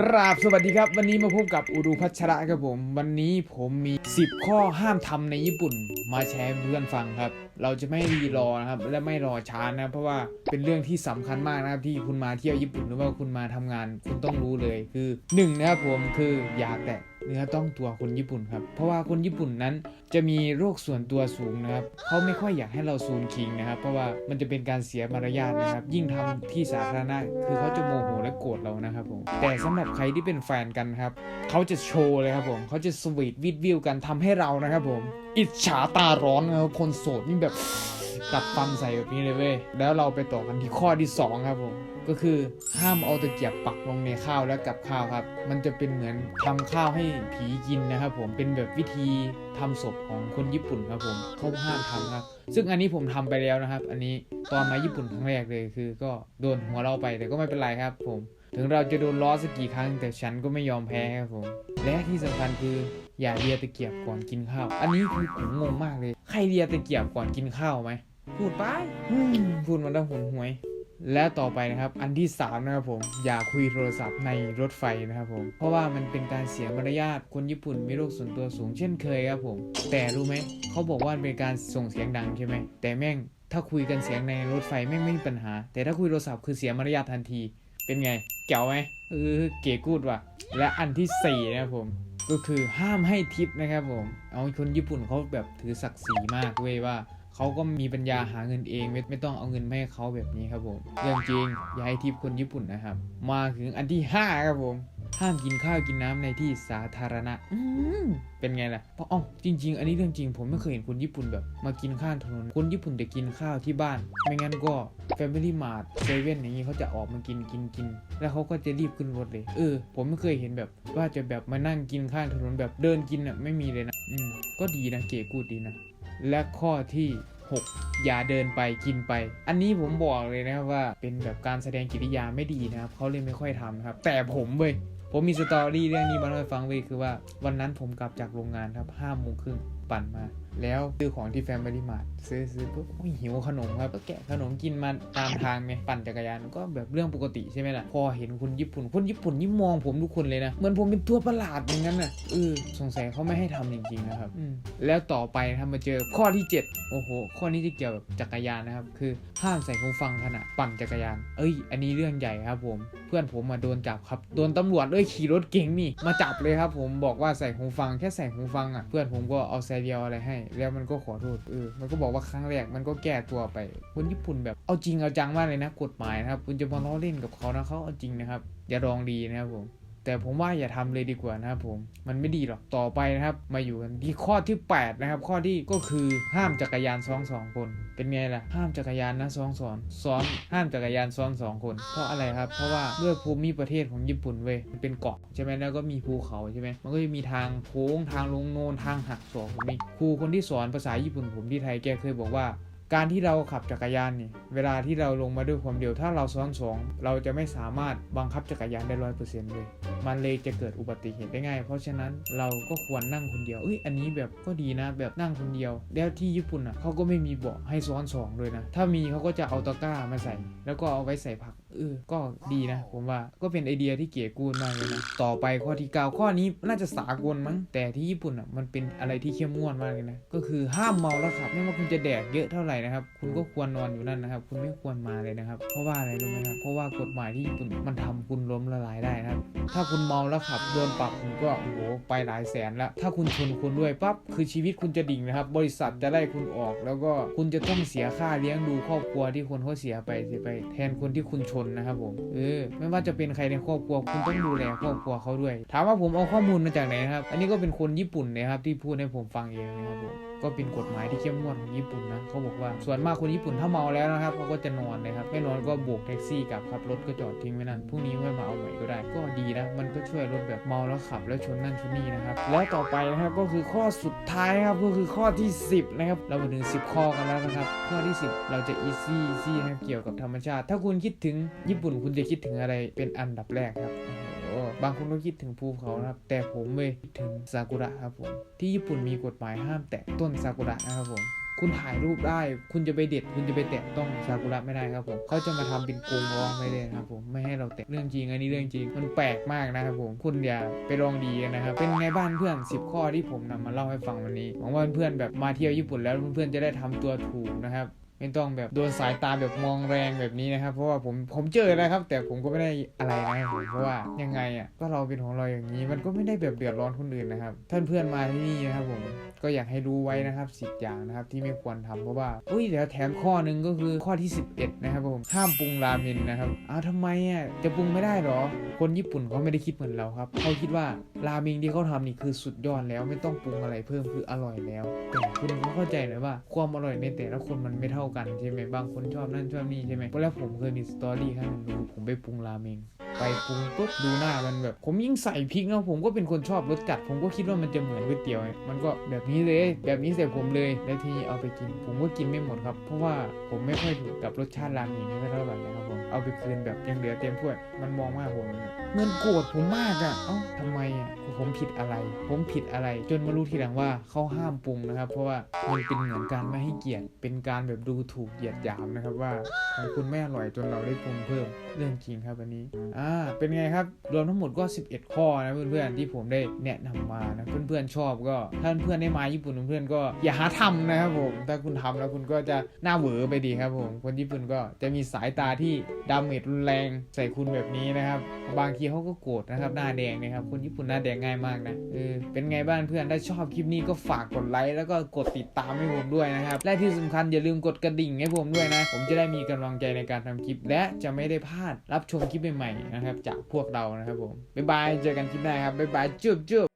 กราบสวัสดีครับ วันนี้มาพบกับอุรุพัชระครับผม วันนี้ผมมี 10 ข้อห้ามทำในญี่ปุ่น มาแชร์เพื่อนฟังครับ เราจะไม่รีรอนะครับและไม่รอช้านะเพราะว่าเป็นเรื่องที่สำคัญมากนะครับที่คุณมาเที่ยวญี่ปุ่นหรือว่าคุณมาทำงาน คุณต้องรู้เลยคือหนึ่งนะครับผมคืออย่าแตะเนื้อต้องตัวคนญี่ปุ่นครับ เพราะว่าคนญี่ปุ่นนั้นจะมีโรคส่วนตัวสูงนะครับเขาไม่ค่อยอยากให้เราซูมคิงนะครับ เพราะว่ามันจะเป็นการเสียมารยาทนะครับ ยิ่งทำที่สาธารณะคือเขาจะโมโหและโกรธเรานะครับผมแต่สำหรับใครที่เป็นแฟนกันครับ เขาจะโชว์เลยครับผม เขาจะสวีทวิดวิวกันทำให้เรานะครับผม อิจฉาตาร้อนนะครับคนโสดนี่แบบตัดฟันใส่แบบนี้เลยเว้ย แล้วเราไปต่อกันที่ข้อที่ 2 ครับผม ก็คือห้ามเอาตะเกียบปักลงในข้าวแล้วกับข้าวครับ มันจะเป็นเหมือนทำข้าวให้ผีกินนะครับผม เป็นแบบวิธีทำศพของคนญี่ปุ่นครับผม เขาห้ามทำครับ ซึ่งอันนี้ผมทำไปแล้วนะครับ อันนี้ตอนมาญี่ปุ่นครั้งแรกเลยคือ ก็โดนหัวเราไปแต่ก็ไม่เป็นไรครับผม ถึงเราจะโดนล้อสักกี่ครั้ง แต่ฉันก็ไม่ยอมแพ้ครับผม และที่สำคัญคืออย่าเลียตะเกียบก่อนกินข้าว อันนี้คือผมงงมากเลย ใครเลียตะเกียบก่อนกินข้าวไหม พูดไปอืมพูดมาตั้งหนหวย และต่อไปนะครับ อันที่สามนะครับผม อย่าคุยโทรศัพท์ในรถไฟนะครับผม เพราะว่ามันเป็นการเสียมารยาท คนญี่ปุ่นมีโรคส่วนตัวสูงเช่นเคยครับผม แต่รู้ไหม เขาบอกว่ามันเป็นการส่งเสียงดังใช่ไหม แต่แม่งถ้าคุยกันเสียงในรถไฟแม่งไม่มีปัญหา แต่ถ้าคุยโทรศัพท์คือเสียมารยาททันที เป็นไงเก๋วไหมเออเก๋กูดว่ะ และอันที่สี่นะครับผม ก็คือห้ามให้ทิปนะครับผม เอาคนญี่ปุ่นเขาแบบถือศักดิ์ศรีมากเว้ยว่าเขาก็มีปัญญาหาเงินเองไม่ไม่ต้องเอาเงินมาให้เขาแบบนี้ครับผมเรื่องจริงอย่าให้ทิปคนญี่ปุ่นนะครับ มาถึงอันที่ห้าครับผม ห้ามกินข้าวกินน้ำในที่สาธารณะอืมเป็นไงล่ะเพราะอ๋อจริง ๆ อันนี้เรื่องจริง ผมไม่เคยเห็นคนญี่ปุ่นแบบ มากินข้างถนนคนญี่ปุ่นจะกินข้าวที่บ้าน ไม่งั้นก็ Family Mart เซเว่นอย่างนี้เขาจะออกมากินกินกิน แล้วเขาก็จะรีบขึ้นรถเลย เออ ผมไม่เคยเห็นแบบว่าจะแบบมานั่งกินข้างถนนแบบเดินกินอะไม่มีเลยนะอืมก็ดีนะเก๋กูดดีนะ และข้อที่ 6 อย่าเดินไปกินไป อันนี้ผมบอกเลยนะครับว่าเป็นแบบการแสดงกิริยาไม่ดีนะครับเขาเลยไม่ค่อยทำครับ แต่ผมเว้ย ผมมีสตอรี่เรื่องนี้มาเล่าให้ฟังเว้ยคือว่าวันนั้นผมกลับจากโรงงานครับห้าโมงครึ่งปั่นมา แล้วซื้อของที่แฟมิลี่มาร์ทซื้อซื้อปุ๊บโอ้ยหิวขนมครับก็แกะขนมกินมาตามทางไงปั่นจักรยานก็แบบเรื่องปกติใช่ไหมล่ะพอเห็นคนญี่ปุ่นคนญี่ปุ่นนี่มองผมทุกคนเลยนะเหมือนผมเป็นตัวประหลาดอย่างนั้นน่ะเออสงสัยเขาไม่ให้ทำจริงๆนะครับอืมแล้วต่อไปนะครับมาเจอข้อที่ 7 โอ้โห ข้อนี้ที่เกี่ยวกับจักรยานนะครับคือห้ามใส่หูฟังขณะปั่นจักรยาน เอ้ย อันนี้เรื่องใหญ่ครับผมเพื่อนผมมาโดนจับครับโดนตำรวจเอ้ยขี่รถเก๋งนี่มาจับเลยครับ ผมบอกว่าใส่หูฟังแค่ใส่หูฟังอะเพื่อนผมก็เอาแซเดียวอะไรให้ แล้วมันก็ขอโทษเออมันก็บอกว่าครั้งแรกมันก็แก้ตัวไปคนญี่ปุ่นแบบเอาจริงเอาจังมากเลยนะกฎหมายนะครับคุณจะมาล้อเล่นกับเขานะเขาเอาจริงนะครับอย่าลองดีนะครับผม แต่ผมว่าอย่าทำเลยดีกว่านะครับผม มันไม่ดีหรอก ต่อไปนะครับ มาอยู่กันที่ข้อที่ 8 นะครับ ข้อที่ก็คือห้ามจักรยานซ้อนสองคน เป็นไงล่ะ ห้ามจักรยานนะซ้อนสอนซ้อนห้ามจักรยานซ้อนสองคน เพราะอะไรครับ เพราะว่าด้วยภูมิประเทศของญี่ปุ่นเว้ยมันเป็นเกาะใช่ไหมแล้วก็มีภูเขาใช่ไหมมันก็จะมีทางโค้งทางลงโนนทางหักศอกผมนี่ครูคนที่สอนภาษาญี่ปุ่นผมที่ไทยแกเคยบอกว่า การที่เราขับจักรยานนี่เวลาที่เราลงมาด้วยความเร็วถ้าเราซ้อนสองเราจะไม่สามารถบังคับจักรยานได้ร้อยเปอร์เซ็นต์เลย มันเลยจะเกิดอุบัติเหตุได้ง่ายเพราะฉะนั้นเราก็ควรนั่งคนเดียวเอ้ยอันนี้แบบก็ดีนะแบบนั่งคนเดียว แล้วที่ญี่ปุ่นอะเขาก็ไม่มีเบาะให้ซ้อนสองเลยนะ ถ้ามีเขาก็จะเอาตะกร้ามาใส่ แล้วก็เอาไว้ใส่ผัก เออ ก็ดีนะ ผมว่าก็เป็นไอเดียที่เก๋กูดมากเลยนะ ต่อไปข้อที่เก้าข้อนี้น่าจะสากลมั้ง แต่ที่ญี่ปุ่นอะมันเป็นอะไรที่เข้มงวดมากเลยนะ ก็คือห้ามเมาแล้วขับ ไม่ว่าคุณจะแดกเยอะเท่าไหร่นะครับ คุณก็ควรนอนอยู่นั่นนะครับ คุณไม่ควรมาเลยนะครับ เพราะว่าอะไรรู้ไหมครับ เพราะว่ากฎหมายที่ญี่ปุ่นมันทำคุณล้มละลายได้นะครับ ถ้าคุณเมาแล้วขับโดนปรับคุณก็โอ้โหไปหลายแสนแล้ว ถ้าคุณชนคนด้วยปั๊บคือชีวิตคุณจะดิ่งนะครับ บริษัทจะไล่คุณออก แล้วก็คุณจะต้องเสียค่าเลี้ยงดูครอบครัวที่คนเขาเสียไปเสียไป แทนคนที่คุณชนนะครับผมเออไม่ว่าจะเป็นใครในครอบครัวคุณต้องดูแลครอบครัวเขาด้วย ถามว่าผมเอาข้อมูลมาจากไหนครับ อันนี้ก็เป็นคนญี่ปุ่นนะครับที่พูดให้ผมฟังเองนะครับผม ก็เป็นกฎหมายที่เข้มงวดของญี่ปุ่นนะเขาบอกว่าส่วนมากคนญี่ปุ่นถ้าเมาแล้วนะครับเขาก็จะนอนเลยครับไม่นอนก็โบกแท็กซี่กลับครับรถก็จอดทิ้งไว้นั่นพรุ่งนี้ค่อยมาเอาใหม่ก็ได้ ก็ดีนะมันก็ช่วยลดแบบเมาแล้วขับแล้วชนนั่นชนนี่นะครับแล้วต่อไปนะครับก็คือข้อสุดท้ายครับก็คือข้อที่ 10นะครับเรามาถึง 10 ข้อกันแล้วนะครับข้อที่ 10 เราจะ easy easy นะครับเกี่ยวกับธรรมชาติ ถ้าคุณคิดถึงญี่ปุ่นคุณจะคิดถึงอะไรเป็นอันดับแรกครับ บางคนก็คิดถึงภูเขานะครับ แต่ผมเว้ยคิดถึงซากุระครับผม ที่ญี่ปุ่นมีกฎหมายห้ามแตะต้นซากุระนะครับผม คุณถ่ายรูปได้ คุณจะไปเด็ด คุณจะไปแตะต้องซากุระไม่ได้ครับผมเขาจะมาทำเป็นกรงร้องไว้เลยนะครับผมไม่ให้เราแตะเรื่องจริงอันนี้เรื่องจริงมันแปลกมากนะครับผมคุณอย่าไปลองดีกันนะครับ เป็นไงบ้านเพื่อน 10 ข้อที่ผมนำมาเล่าให้ฟังวันนี้หวังว่าเพื่อนๆแบบมาเที่ยวญี่ปุ่นแล้วเพื่อนๆจะได้ทำตัวถูกนะครับ ไม่ต้องแบบโดนสายตาแบบมองแรงแบบนี้นะครับ เพราะว่าผมผมเจอนะครับ แต่ผมก็ไม่ได้อะไรนะครับผมเพราะว่ายังไงอะก็เราเป็นของเราอย่างนี้ มันก็ไม่ได้แบบเดือดร้อนคนอื่นนะครับ ท่านเพื่อนมาที่นี่นะครับผมก็อยากให้รู้ไว้นะครับสิอย่างนะครับที่ไม่ควรทำเพราะว่าอุ้ยเดี๋ยวแถมข้อหนึ่งก็คือข้อที่ 11 นะครับผมห้ามปรุงราเมนนะครับอ้าวทำไมอะจะปรุงไม่ได้หรอ คนญี่ปุ่นเขาไม่ได้คิดเหมือนเราครับเขาคิดว่าราเมงที่เขาทำนี่คือสุดยอดแล้วไม่ต้องปรุงอะไรเพิ่มคืออร่อยแล้วแต่คุณก็เข้าใจหน่อยว่าความอร่อยในแต่ละคนมันไม่เท่ากันใช่ไหมบางคนชอบนั่นชอบนี่ใช่ไหมเพราะแล้วผมเคยมีสตอรี่ครั้งหนึ่งผมไปปรุงราเมง ไปปรุงปุ๊บดูหน้ามันแบบ ผมยิ่งใส่พริกนะผมก็เป็นคนชอบรสจัด ผมก็คิดว่ามันจะเหมือนก๋วยเตี๋ยว มันก็แบบนี้เลย แบบนี้ใส่ผมเลย แล้วทีเอาไปกิน ผมก็กินไม่หมดครับ เพราะว่าผมไม่ค่อยถูกกับรสชาติราเมงนี่เท่าไหร่นะครับผม เอาไปคืนแบบยังเหลือเต็มถ้วย มันมองมากผมมันโกรธผมมากอะเอ้าทำไมอะผมผิดอะไร ผมผิดอะไร จนมารู้ทีหลังว่าเขาห้ามปรุงนะครับ เพราะว่ามันเป็นเหมือนการไม่ให้เกียรติ เป็นการแบบดูถูกเหยียดหยามนะครับว่าของคุณไม่อร่อยจนเราได้ปรุงเพิ่ม เรื่องจริงครับอันนี้อ่าเป็นไงครับ รวมทั้งหมดก็ 11 ข้อนะเพื่อนๆที่ผมได้แนะนำมานะเพื่อนๆชอบก็ถ้าเพื่อนๆได้มาญี่ปุ่นเพื่อนๆก็อย่าหาทำนะครับผมถ้าคุณทำแล้วคุณก็จะหน้าเหวอไปดีครับผมคนญี่ปุ่นก็จะมีสายตาที่ดาเมจรุนแรงใส่คุณแบบนี้นะครับบางทีเขาก็โกรธนะครับหน้าแดงนะครับคนญี่ปุ่นหน้าแดงง่ายมากนะเออเป็นไงบ้างเพื่อนถ้าชอบคลิปนี้ก็ฝากกดไลค์แล้วก็กดติดตามให้ผมด้วยนะครับและที่สำคัญอย่าลืมกดกระดิ่งให้ผมด้วยนะ ผมจะได้มีกำลังใจในการทำคลิป และจะไม่ได้พลาดรับชมคลิปใหม่ๆนะครับ จากพวกเรานะครับผมบ๊ายบายเจอกันคลิปหน้าครับบ๊ายบายจุ๊บจุ๊บ